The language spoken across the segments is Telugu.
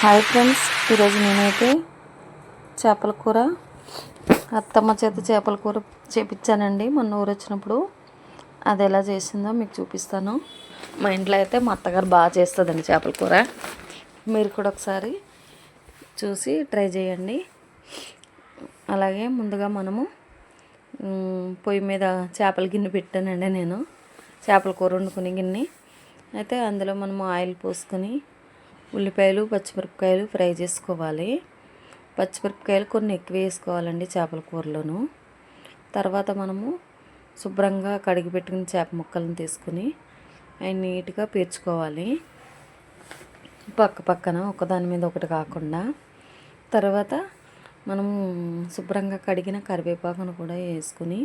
హాయ్ ఫ్రెండ్స్ ఈరోజు నేనైతే చేపల కూర అత్తమ్మ చేత చేపల కూర చేపించానండి మొన్న ఊరు వచ్చినప్పుడు అది ఎలా చేసిందో మీకు చూపిస్తాను. మా ఇంట్లో అయితే మా అత్తగారు బాగా చేస్తుందండి చేపల కూర. మీరు కూడా ఒకసారి చూసి ట్రై చేయండి. అలాగే ముందుగా మనము పొయ్యి మీద చేపల గిన్నె పెట్టానండి నేను. చేపల కూర వండుకునే గిన్నె. అయితే అందులో మనము ఆయిల్ పోసుకొని ఉల్లిపాయలు పచ్చిమిరపకాయలు ఫ్రై చేసుకోవాలి. పచ్చిమిరపకాయలు కొన్ని ఎక్కువ వేసుకోవాలండి చేపల కూరలోను. తర్వాత మనము శుభ్రంగా కడిగి పెట్టుకుని చేప ముక్కలను తీసుకుని అవి నీట్గా పేర్చుకోవాలి. పక్క పక్కన ఒకదాని మీద ఒకటి కాకుండా. తర్వాత మనము శుభ్రంగా కడిగిన కరివేపాకును కూడా వేసుకుని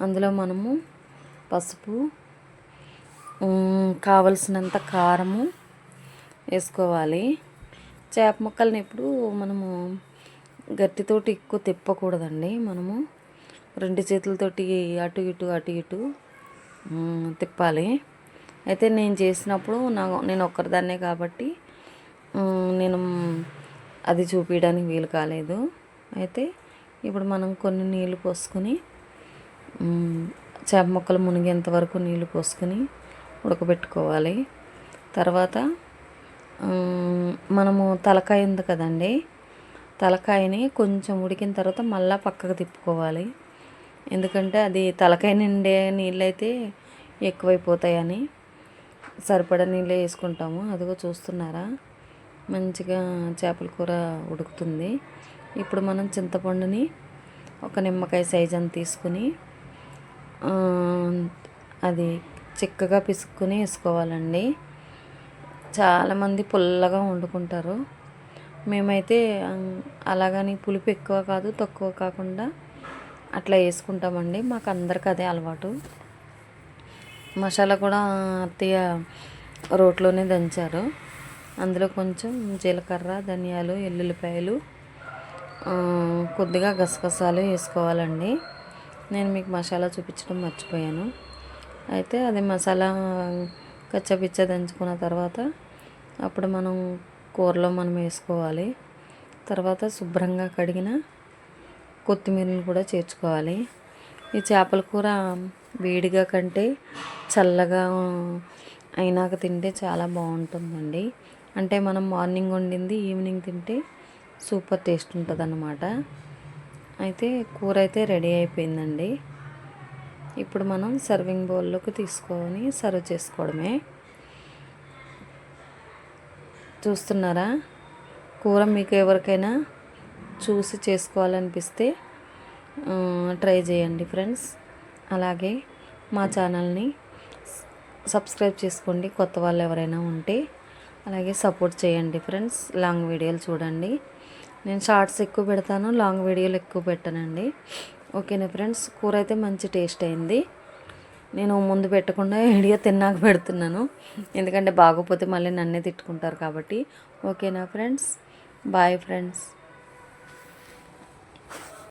అందులో మనము పసుపు కావలసినంత కారము వేసుకోవాలి. చేప ముక్కల్ని ఎప్పుడు మనము గట్టితోటి ఎక్కువ తిప్పకూడదండి మనము. రెండు చేతులతోటి అటు ఇటు అటు ఇటు తిప్పాలి. అయితే నేను చేసినప్పుడు నా నేను ఒక్కరిదాన్నే కాబట్టి నేను అది చూపించడానికి వీలు కాలేదు. అయితే ఇప్పుడు మనం కొన్ని నీళ్ళు పోసుకొని చేప ముక్కలు మునిగేంత వరకు నీళ్ళు పోసుకొని ఉడకబెట్టుకోవాలి. తర్వాత మనము తలకాయ ఉంది కదండి. తలకాయని కొంచెం ఉడికిన తర్వాత మళ్ళీ పక్కకు తిప్పుకోవాలి. ఎందుకంటే అది తలకాయ నిండే నీళ్ళైతే ఎక్కువైపోతాయని సరిపడా నీళ్ళే వేసుకుంటాము. అదిగో చూస్తున్నారా? మంచిగా చేపల కూర ఉడుకుతుంది. ఇప్పుడు మనం చింతపండుని ఒక నిమ్మకాయ సైజ్ అని తీసుకుని అది చిక్కగా పిసుక్కుని వేసుకోవాలండి. చాలామంది పుల్లగా వండుకుంటారు. మేమైతే అలాగని పులుపు ఎక్కువ కాదు తక్కువ కాకుండా అట్లా వేసుకుంటామండి. మాకు అందరికి అదే అలవాటు. మసాలా కూడా అత్తయ్య రోట్లోనే దంచారు. అందులో కొంచెం జీలకర్ర ధనియాలు ఎల్లుల్లిపాయలు కొద్దిగా గసగసాలు వేసుకోవాలండి. నేను మీకు మసాలా చూపించడం మర్చిపోయాను. అయితే అది మసాలా కచ్చపిచ్చ దంచుకున్న తర్వాత అప్పుడు మనం కూరలో మనం వేసుకోవాలి. తర్వాత శుభ్రంగా కడిగిన కొత్తిమీరని కూడా చేర్చుకోవాలి. ఈ చేపల కూర వేడిగా కంటే చల్లగా అయినాక తింటే చాలా బాగుంటుందండి. అంటే మనం మార్నింగ్ వండింది ఈవినింగ్ తింటే సూపర్ టేస్ట్ ఉంటుంది అన్నమాట అయితే కూర అయితే రెడీ అయిపోయిందండి. ఇప్పుడు మనం సర్వింగ్ బౌల్లోకి తీసుకొని సర్వ్ చేసుకోవడమే. చూస్తున్నారా? కూర మీకు ఎవరికైనా చూసి చేసుకోవాలనిపిస్తే ట్రై చేయండి ఫ్రెండ్స్. అలాగే మా ఛానల్ని సబ్స్క్రైబ్ చేసుకోండి కొత్త వాళ్ళు ఎవరైనా ఉంటే. అలాగే సపోర్ట్ చేయండి ఫ్రెండ్స్. లాంగ్ వీడియోలు చూడండి. నేను షార్ట్స్ ఎక్కువ పెడతాను లాంగ్ వీడియోలు ఎక్కువ పెట్టానండి. ఓకేనా ఫ్రెండ్స్? కూర అయితే మంచి టేస్ట్ అయింది. నేను ముందు పెట్టకుండా ఇడిగా తిన్నాక పెడుతున్నాను. ఎందుకంటే బాగోపోతే మళ్ళీ నన్నే తిట్టుకుంటారు కాబట్టి. ఓకేనా ఫ్రెండ్స్? Bye friends.